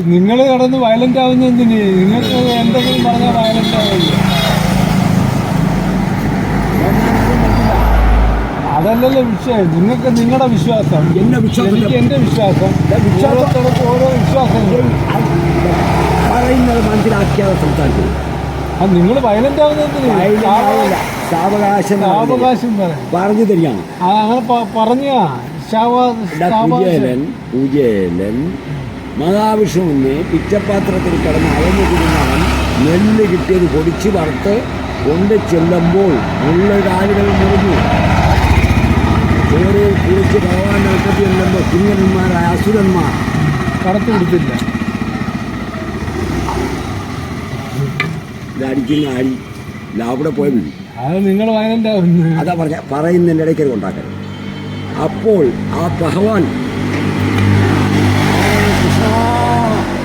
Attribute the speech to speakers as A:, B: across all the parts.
A: നിങ്ങൾ കടന്ന് വയലന്റ് ആവുന്ന എന്തിന്? നിങ്ങൾക്ക് എന്തെങ്കിലും പറഞ്ഞാൽ വയലന്റ് ആവില്ല അതല്ലല്ലോ വിഷയം. നിങ്ങൾക്ക് നിങ്ങളുടെ വിശ്വാസം.
B: എന്റെ വിശ്വാസം
A: എനിക്ക് എന്റെ വിശ്വാസം.
B: വിശ്വാസം-
A: ഓരോരുത്തർക്കും ഓരോ വിശ്വാസം.
B: പറയുന്നത് മനസ്സിലാക്കിയാതെ സംസാരിക്കുന്നു
A: അത് നിങ്ങൾ വയലന്റ് ആവുന്ന എന്തിന്?
B: ആയില്ല സാവകാശം
A: പറയാം.
B: പറഞ്ഞു തരികയാണ്.
A: ആ, അങ്ങനെ പറഞ്ഞ. ശാവ-
B: കുചേലൻ കുചേലൻ മഹാവിഷ്ണുവിനെ പിച്ചപാത്രത്തിൽ കിടന്ന് അളഞ്ഞു കുടുങ്ങാൻ നെല്ല് കിട്ടിയത് പൊടിച്ച് വറുത്ത് കൊണ്ട് ചെല്ലുമ്പോൾ ഉള്ള കാലുകൾ മുറിഞ്ഞു. ചോറ് കുളിച്ച് ഭഗവാൻ നടത്തി ചെല്ലുമ്പോൾ കിങ്ങന്മാരായ അസുരന്മാർ.
A: കടത്തി കൊടുത്തില്ല
B: ഇത് അടിക്കുന്ന അടി ഇല്ല അവിടെ പോയി
A: അത് നിങ്ങൾ
B: അതാ പറഞ്ഞ പറയുന്നതിന്റെ ഇടയ്ക്ക് ഉണ്ടാക്കരുത്. അപ്പോൾ ആ ഭഗവാൻ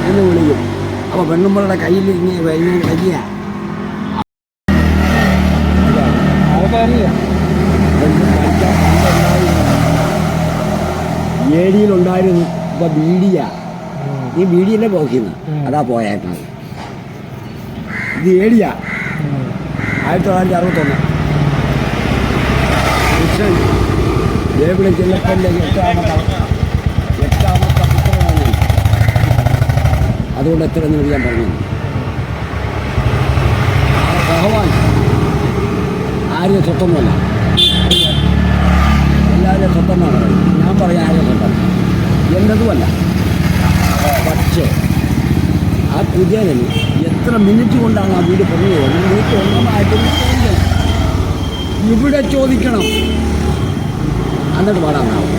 B: എന്ന് വിളിക്കും അപ്പോൾ പെണ്ണുമ്പളുടെ കയ്യിൽ ഇങ്ങനെ ഇങ്ങനെ കളിക്കുക ഏരിയിലുണ്ടായിരുന്നു ഇപ്പൊ ബീഡിയ. ഈ ബീഡിയല്ലേ
A: പോക്കിന്ന്
B: അതാ പോയേക്കുന്നത് ഇത് ഏടിയ. ആയിരത്തി തൊള്ളായിരത്തി അറുപത്തൊന്ന് ദേവിടെ ചെല്ലപ്പന്റെ എട്ടാമത്തെ പുത്രനാണ് ഞാൻ. അതുകൊണ്ട് എത്ര എന്ന് ഞാൻ പറഞ്ഞു. ഭഗവാൻ ആരുടെ സ്വത്തൊന്നുമല്ല. എല്ലാവരും സ്വത്തെന്നാണ് പറയുന്നത്. ഞാൻ പറയാം ആരുടെ സ്വത്തം എന്റെതുമല്ല പക്ഷേ ആ കുചേരന് എത്ര മിനിറ്റ് കൊണ്ടാണ് ആ വീട് പറഞ്ഞത് മിനിറ്റ് ഒന്നായിട്ട് ഇവിടെ ചോദിക്കണം. എന്നിട്ട് പാടാനാവും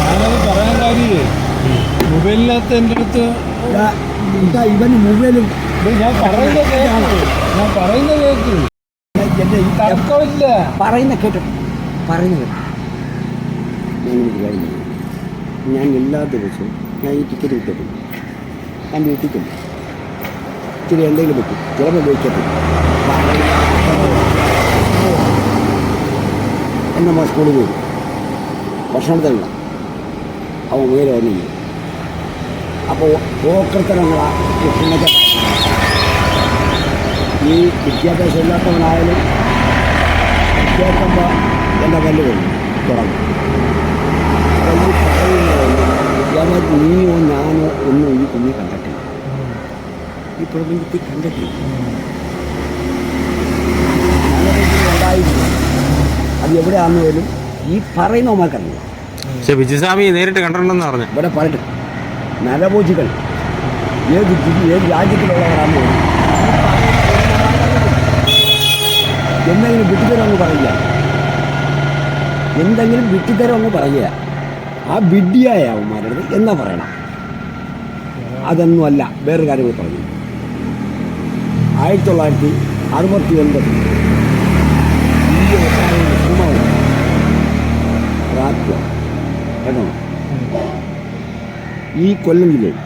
A: ഞാനത് പറയാൻ കാര്യേ മൊബൈലിനകത്ത് എന്റെ അടുത്ത്
B: ഇവൻ മുഴുവനും
A: ഞാൻ പറയുന്ന കേട്ടു. ഞാൻ പറയുന്നത് കേട്ടു.
B: എന്റെ ഈ
A: തർക്കമില്ല
B: പറയുന്ന കേട്ടോ. പറയുന്ന കേട്ടു. ഞാൻ എല്ലാ ദിവസവും ഞാൻ ഈ ടിക്കറ്റ് കിട്ടും ഞാൻ വീട്ടിൽ ചെല്ലും ഇച്ചിരി എന്തെങ്കിലും പറ്റും. ചിലപ്പോൾ ഉപയോഗിക്കത്തില്ല. എന്നമ്മ സ്കൂളിൽ പോയി ഭക്ഷണത്തിനുള്ള അവൻ ഉയരം വന്നില്ല അപ്പോൾ പോക്കർത്തരങ്ങളാ കുട്ടിനൊക്കെ ഈ വിദ്യാഭ്യാസം ഇല്ലാത്തവനായാലും കേൾക്കുമ്പോൾ എന്റെ കല്ല് വരും തുടങ്ങും. അപ്പോൾ ഈ നീയോ ഞാനോ ഒന്നും ഈ കുഞ്ഞ് കണ്ടിട്ടില്ല. ഈ പ്രപഞ്ചത്തിൽ കണ്ടിട്ടില്ല. ഉണ്ടായിരുന്നു അത് എവിടെയാണെന്ന് പോലും ഈ പറയുന്നവന്മാർക്കറിയില്ല.
C: പക്ഷെ വിജയസ്വാമി നേരിട്ട് കണ്ടിട്ടുണ്ടെന്ന് പറഞ്ഞു.
B: ഇവിടെ പറയട്ടെ നരഭോജികൾ. ഏത് ഏത് രാജ്യത്തിലുള്ളവരാണെന്ന് പോലും എന്തെങ്കിലും വിട്ടിത്തരമെന്ന് പറയുക. എന്തെങ്കിലും വിട്ടിത്തരമെന്ന് പറയുക. ആ വിഡ്ഢിയായ അവന്മാരുടെ എന്നാ പറയണം? അതൊന്നുമല്ല വേറൊരു കാര്യം കൂടി പറഞ്ഞു. ആയിരത്തി തൊള്ളായിരത്തി അറുപത്തി ഒൻപത് ഇന്ത്യ ഒട്ടാകെ സിനിമ റാക്കോ കേട്ടോ ഈ കൊല്ലം ജില്ലയിൽ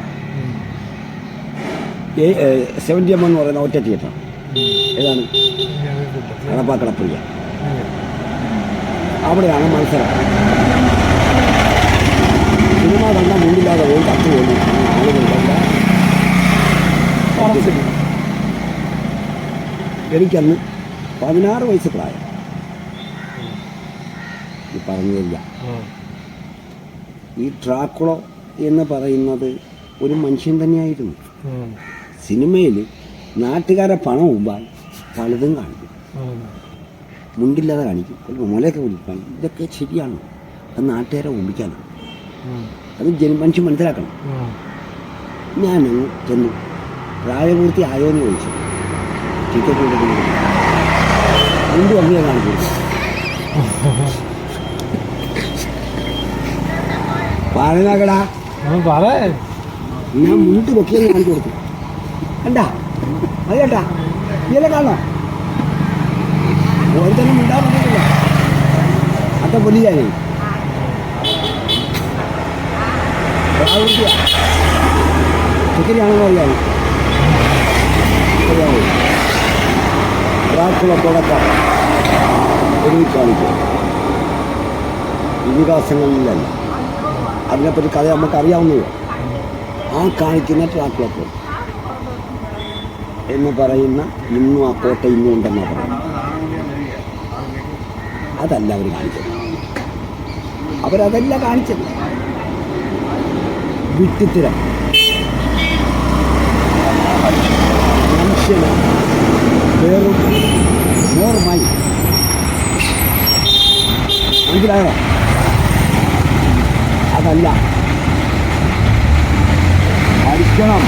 B: സെവന്റി എം എന്ന് പറയുന്ന ഒറ്റ തിയേറ്റർ. ഏതാണ്? കടപ്പ കടപ്പുയ്യ അവിടെയാണ് മത്സരം. സിനിമ കണ്ട മുമ്പില്ലാതെ പോയി കത്ത് പോയി ആളുകളുടെ എനിക്കന്ന് പതിനാറ് വയസ്സ് പ്രായം. ഈ പറഞ്ഞു തരിക ഈ ട്രാക്കുളോ എന്ന് പറയുന്നത് ഒരു മനുഷ്യൻ തന്നെയായിരുന്നു. സിനിമയിൽ നാട്ടുകാരെ പണം മുമ്പാൽ പലതും കാണിക്കും. മുണ്ടില്ലാതെ കാണിക്കും. മുലയൊക്കെ കുടിക്കാൻ ഇതൊക്കെ ശരിയാണ്. അത് നാട്ടുകാരെ ഓമ്പിക്കാനാണ് അത് ജന മനുഷ്യൻ മനസ്സിലാക്കണം. ഞാൻ ചെന്നു. പ്രായപൂർത്തി ആയോ എന്ന് ചോദിച്ചു. ടിക്കറ്റ് കൊടുക്കുന്നു മുണ്ട് വന്നു കാണിച്ചു പറഞ്ഞാക്കടാ
A: പറ
B: ഞാൻ മുണ്ട് പൊക്കിയെന്ന് കാണിച്ചു കൊടുത്തു. കണ്ടാ? അത് കേട്ടാ ഇയലെ കാണോ ഒരുത്തനും മിണ്ടാൻ പറ്റില്ല അത്ര പൊലിയാനേ ചിക്കനാണെന്ന് അറിയാമോ? അറിയാമോ? ഒരാൾക്കുള്ള തുടക്കം ഒരു കാണിക്കും. ഇതിഹാസങ്ങളിലല്ല അതിനെപ്പറ്റി കഥ നമുക്ക് അറിയാവുന്നതോ ആ കാണിക്കുന്ന ട്രാക്ക് റെക്കോർഡ് എന്ന് പറയുന്ന ഇന്നും ആ കോട്ട ഇന്നും ഉണ്ടെന്നാണ് പറയുന്നത്. അതല്ല അവർ കാണിച്ചത്. അവരതല്ല കാണിച്ചത്. വിട്ടിത്തരം. മനുഷ്യന് വേറും നോർമായി മനസ്സിലായോ? അതല്ല. പഠിക്കണം